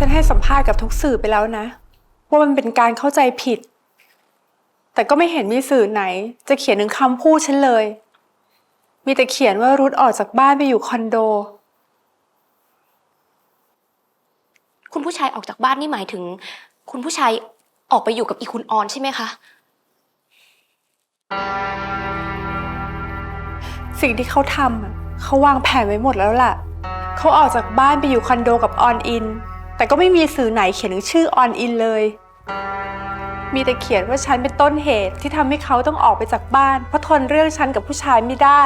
ฉันให้สัมภาษณ์กับทุกสื่อไปแล้วนะ ว่ามันเป็นการเข้าใจผิด แต่ก็ไม่เห็นมีสื่อไหน จะเขียนถึงคำพูดฉันเลย มีแต่เขียนว่ารุดออกจากบ้านไปอยู่คอนโด คุณผู้ชายออกจากบ้านนี่หมายถึง คุณผู้ชายออกไปอยู่กับอีคุณออนใช่ไหมคะ สิ่งที่เขาทำอะเขาวางแผนไว้หมดแล้วล่ะ เขาออกจากบ้านไปอยู่คอนโดกับออนอิน แต่ก็ไม่มีสื่อไหนเขียนถึงชื่อออนอินเลย มีแต่เขียนว่าฉันเป็นต้นเหตุที่ทำให้เขาต้องออกไปจากบ้าน เพราะทนเรื่องฉันกับผู้ชายไม่ได้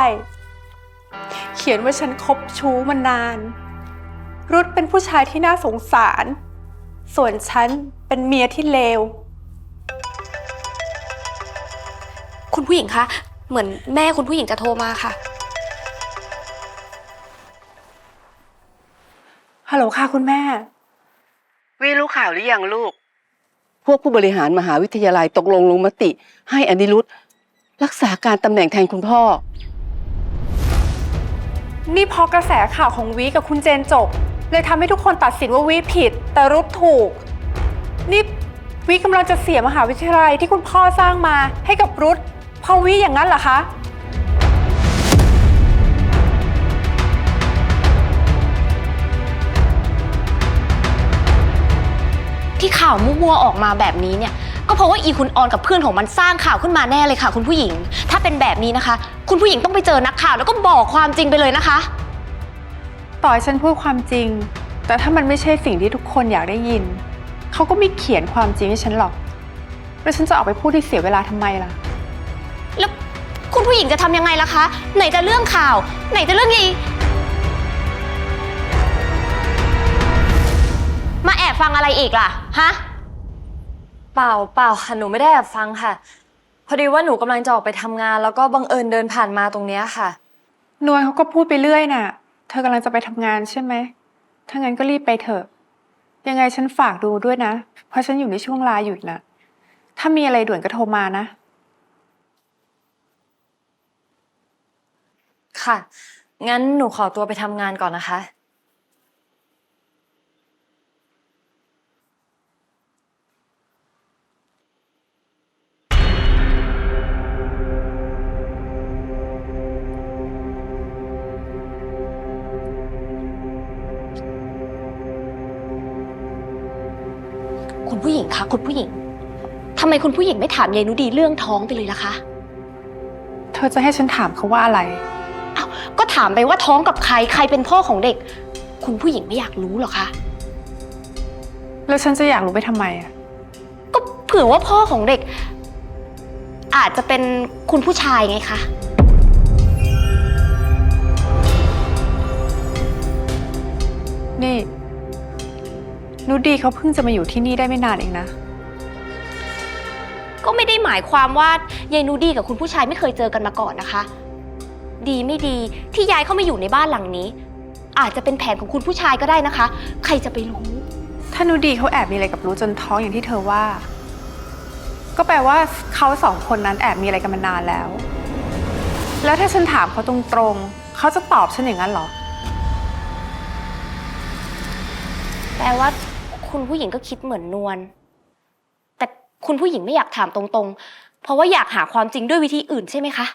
เขียนว่าฉันคบชู้มานาน รุดเป็นผู้ชายที่น่าสงสาร ส่วนฉันเป็นเมียที่เลว คุณผู้หญิงคะ เหมือนแม่คุณผู้หญิงจะโทรมาค่ะ ฮัลโหลค่ะคุณแม่ วีรู้ข่าวหรือยังลูก พวกผู้บริหารมหาวิทยาลัยตกลงลงมติ ให้อนิรุตรักษาการตำแหน่งแทนคุณพ่อ นี่เพราะกระแสข่าวของวีกับคุณเจนจบ เลยทำให้ทุกคนตัดสินว่าวีผิด แต่รุดถูก นี่วีกำลังจะเสียมหาวิทยาลัยที่คุณพ่อสร้างมาให้กับรุดเพราะวีอย่างนั้นเหรอคะ มั่วๆออกมาแบบนี้เนี่ย ก็เพราะว่าอีคุณออนกับเพื่อนของมันสร้างข่าวขึ้นมาแน่เลยค่ะ คุณผู้หญิง ถ้าเป็นแบบนี้นะคะ คุณผู้หญิงต้องไปเจอนักข่าว แล้วก็บอกความจริงไปเลยนะคะ ต่อให้ฉันพูดความจริง แต่ถ้ามันไม่ใช่สิ่งที่ทุกคนอยากได้ยิน เขาก็ไม่เขียนความจริงให้ฉันหรอก แล้วฉันจะออกไปพูดที่เสียเวลาทำไมล่ะ แล้วคุณผู้หญิงจะทำยังไงล่ะคะ ไหนจะเรื่องข่าว ไหนจะเรื่องยีมาแอบฟังอะไรอีกล่ะ ฮะ เปล่าเปล่าค่ะหนูไม่ได้แอบฟังค่ะ พอดีว่าหนูกำลังจะออกไปทำงาน แล้วก็บังเอิญเดินผ่านมาตรงเนี้ยค่ะ นวลเขาก็พูดไปเรื่อยน่ะ เธอกำลังจะไปทำงานใช่ไหม ถ้างั้นก็รีบไปเถอะ ยังไงฉันฝากดูด้วยนะ เพราะฉันอยู่ในช่วงลาหยุดน่ะ ถ้ามีอะไรด่วนก็โทรมานะ ค่ะ งั้นหนูขอตัวไปทำงานก่อนนะคะ คุณผู้หญิงคะคุณผู้หญิงทำไมคุณผู้หญิงไม่ถามยายนุดีเรื่องท้องไปเลยล่ะคะ เธอจะให้ฉันถามเขาว่าอะไร อ้าว ก็ถามไปว่าท้องกับใคร ใครเป็นพ่อของเด็ก คุณผู้หญิงไม่อยากรู้หรอคะ แล้วฉันจะอยากรู้ไปทำไมอะ ก็เผื่อว่าพ่อของเด็ก อาจจะเป็นคุณผู้ชายไงคะ นี่ นุดดีเขาเพิ่งจะมาอยู่ที่นี่ได้ไม่นานเองนะ ก็ไม่ได้หมายความว่ายายนูดีกับคุณผู้ชายไม่เคยเจอกันมาก่อนนะคะ ดีไม่ดีที่ย้ายเข้ามาอยู่ในบ้านหลังนี้ อาจจะเป็นแผนของคุณผู้ชายก็ได้นะคะ ใครจะไปรู้ ถ้านุดดีเขาแอบมีอะไรกับรู้จนท้องอย่างที่เธอว่า ก็แปลว่าเขาสองคนนั้นแอบมีอะไรกันมานานแล้ว แล้วถ้าฉันถามเขาตรงๆเขาจะตอบฉันอย่างนั้นเหรอ แปลว่า คุณผู้หญิงก็คิดเหมือนนวล แต่คุณผู้หญิงไม่อยากถามตรงๆ เพราะว่าอยากหาความจริงด้วยวิธีอื่นใช่ไหมคะ